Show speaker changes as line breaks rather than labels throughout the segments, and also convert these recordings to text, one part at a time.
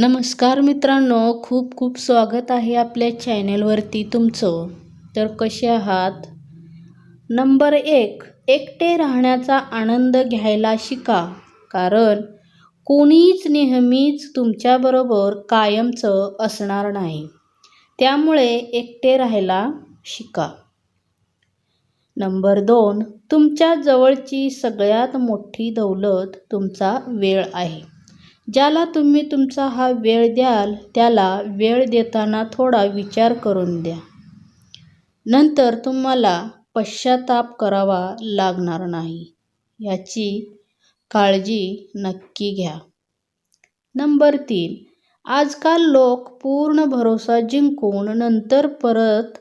नमस्कार मित्रांनो खूप खूप स्वागत आहे आपल्या चॅनेलवरती तुमचं. तर कसे आहात? नंबर एक एकटे राहण्याचा आनंद घ्यायला शिका. कारण कोणीच नेहमीच तुमच्याबरोबर कायमचं असणार नाही. त्यामुळे एकटे राहायला शिका. नंबर दोन तुमच्या जवळची सगळ्यात मोठी दौलत तुमचा वेळ आहे. ज्याला तुम्ही तुमचा हा वेळ द्याल त्याला वेळ देताना थोडा विचार करून द्या. नंतर तुम्हाला पश्चाताप करावा लागणार नाही. याची काळजी नक्की घ्या. नंबर तीन. आजकाल लोक पूर्ण भरोसा जिंकून नंतर परत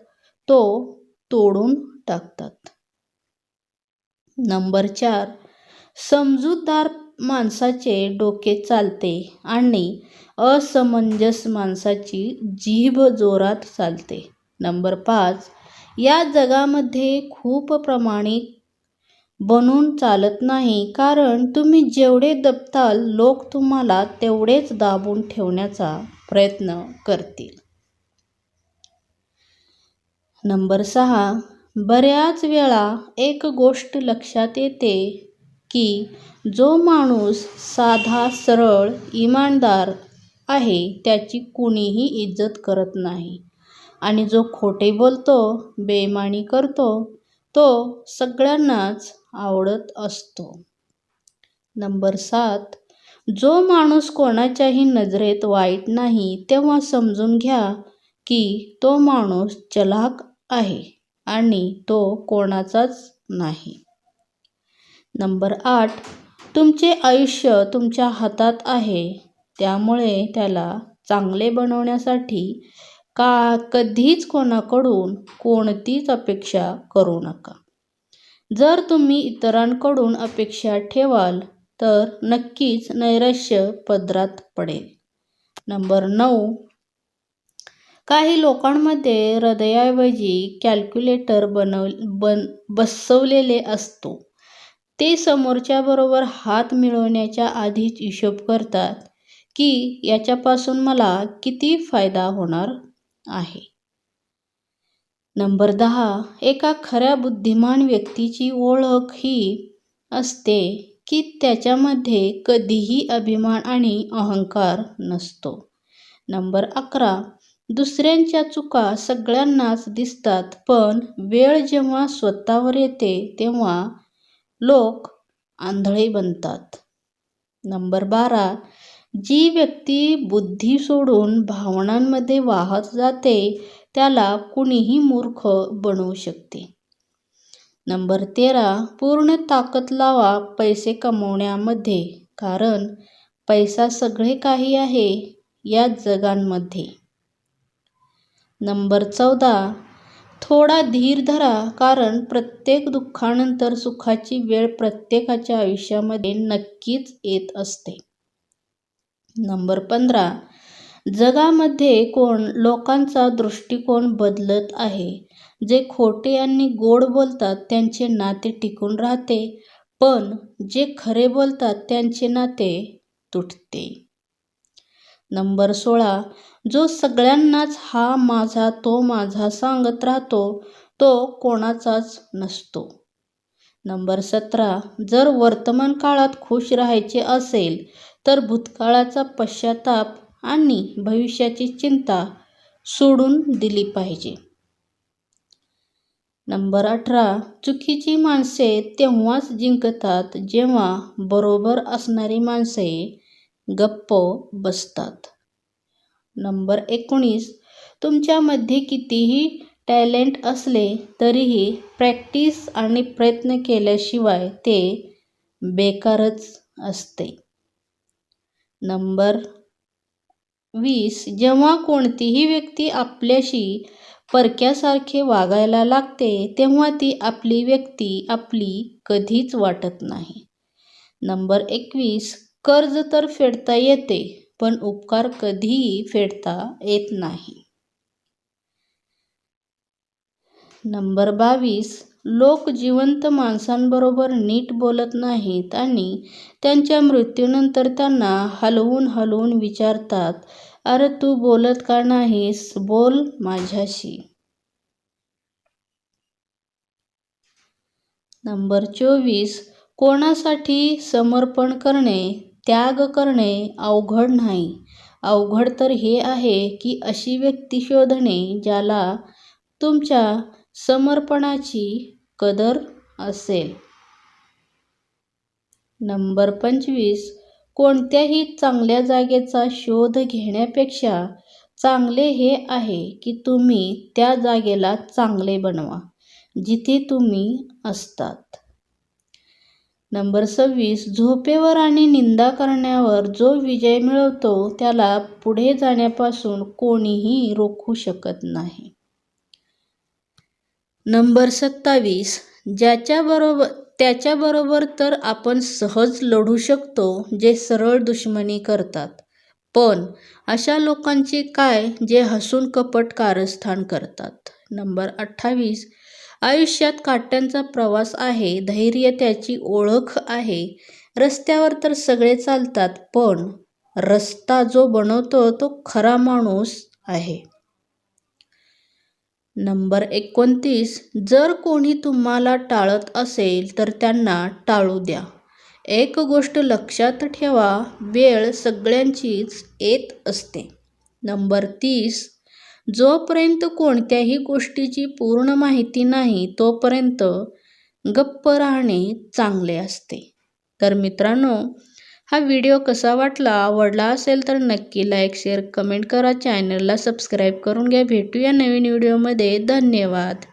तो तोडून टाकतात. नंबर चार. समजूतदार माणसाचे डोके चालते आणि असमंजस माणसाची जीभ जोरात चालते. नंबर पाच. या जगामध्ये खूप प्रमाणिक बनून चालत नाही कारण तुम्ही जेवढे दबताल लोक तुम्हाला तेवढेच दाबून ठेवण्याचा प्रयत्न करतील. नंबर सहा. बऱ्याच वेळा एक गोष्ट लक्षात येते की जो माणूस साधा सरळ इमानदार आहे त्याची कुणीही इज्जत करत नाही. आणि जो खोटे बोलतो बेमानी करतो तो सगळ्यांनाच आवडत असतो. नंबर सात. जो माणूस कोणाच्याही नजरेत वाईट नाही तेव्हा समजून घ्या की तो माणूस चलाक आहे आणि तो कोणाचाच नाही. नंबर आठ तुमचे आयुष्य तुमच्या हातात आहे. त्यामुळे त्याला चांगले बनवण्यासाठी का कधीच कोणाकडून कोणतीच अपेक्षा करू नका. जर तुम्ही इतरांकडून अपेक्षा ठेवाल तर नक्कीच नैराश्य पदरात पडेल. नंबर नऊ काही लोकांमध्ये हृदयाऐवजी कॅल्क्युलेटर बनव बन बसवलेले असतो. ते समोरच्याबरोबर हात मिळवण्याच्या आधीच हिशोब करतात की याच्यापासून मला किती फायदा होणार आहे. नंबर दहा एका खऱ्या बुद्धिमान व्यक्तीची ओळख ही असते की त्याच्यामध्ये कधीही अभिमान आणि अहंकार नसतो. नंबर अकरा दुसऱ्यांच्या चुका सगळ्यांनाच दिसतात पण वेळ जेव्हा स्वतःवर येते तेव्हा लोक आंधळे बनतात. नंबर बारा. जी व्यक्ती बुद्धी सोडून भावनांमध्ये वाहत जाते त्याला कुणीही मूर्ख बनवू शकते. नंबर तेरा. पूर्ण ताकद लावा पैसे कमवण्यामध्ये कारण पैसा सगळे काही आहे या जगांमध्ये. नंबर चौदा. थोडा धीर धरा कारण प्रत्येक दुःखानंतर सुखाची वेळ प्रत्येकाच्या आयुष्यामध्ये नक्कीच येत असते. नंबर पंधरा. जगामध्ये कोण लोकांचा दृष्टिकोन बदलत आहे जे खोटे आणि गोड बोलतात त्यांचे नाते टिकून राहते पण जे खरे बोलतात त्यांचे नाते तुटते. नंबर सोळा. जो सगळ्यांनाच हा माझा तो माझा सांगत राहतो तो कोणाचाच नसतो. नंबर सतरा. जर वर्तमान काळात खुश राहायचे असेल तर भूतकाळाचा पश्चाताप आणि भविष्याची चिंता सोडून दिली पाहिजे. नंबर अठरा. चुकीची माणसे तेव्हाच जिंकतात जेव्हा बरोबर असणारी माणसे गप्प बसतात. नंबर एकोणीस. तुमच्यामध्ये कितीही टॅलेंट असले तरीही प्रॅक्टिस आणि प्रयत्न केल्याशिवाय ते बेकारच असते. नंबर वीस. जेव्हा कोणतीही व्यक्ती आपल्याशी परक्यासारखे वागायला लागते तेव्हा ती आपली व्यक्ती आपली कधीच वाटत नाही. नंबर एकवीस. कर्ज तर फेडता येते पण उपकार कधीही फेडता येत नाही. नंबर बावीस. लोक जिवंत माणसांबरोबर नीट बोलत नाहीत आणि त्यांच्या मृत्यूनंतर त्यांना हलवून हलवून विचारतात अरे तू बोलत का नाहीस? बोल माझ्याशी. नंबर चोवीस. कोणासाठी समर्पण करणे? त्याग करणे अवघड नाही. अवघड तर हे आहे की अशी व्यक्ती शोधणे ज्याला तुमच्या समर्पणाची कदर असेल. नंबर पंचवीस. कोणत्याही चांगल्या जागेचा शोध घेण्यापेक्षा चांगले हे आहे की तुम्ही त्या जागेला चांगले बनवा जिथे तुम्ही असतात. नंबर सव्वीस झोपेवर आणि निंदा करण्यावर जो विजय मिळवतो त्याला पुढे जाण्यापासून कोणीही रोखू शकत नाही. नंबर सत्तावीस ज्याच्याबरोबर त्याच्याबरोबर तर आपण सहज लढू शकतो जे सरळ दुश्मनी करतात. पण अशा लोकांचे काय जे हसून कपट कारस्थान करतात? नंबर अठ्ठावीस आयुष्यात काट्यांचा प्रवास आहे धैर्य त्याची ओळख आहे. रस्त्यावर तर सगळे चालतात पण रस्ता जो बनवतो तो खरा माणूस आहे. नंबर एकोणतीस. जर कोणी तुम्हाला टाळत असेल तर त्यांना टाळू द्या. एक गोष्ट लक्षात ठेवा वेळ सगळ्यांचीच येत असते. नंबर तीस. जोपर्यंत कोणत्याही गोष्टीची पूर्ण माहिती नाही तोपर्यंत गप्प राहणे चांगले असते. तर मित्रांनो हा व्हिडिओ कसा वाटला आवडला असेल तर नक्की लाईक शेअर कमेंट करा. चॅनलला सबस्क्राईब करून घ्या. भेटूया नवीन व्हिडिओमध्ये. धन्यवाद.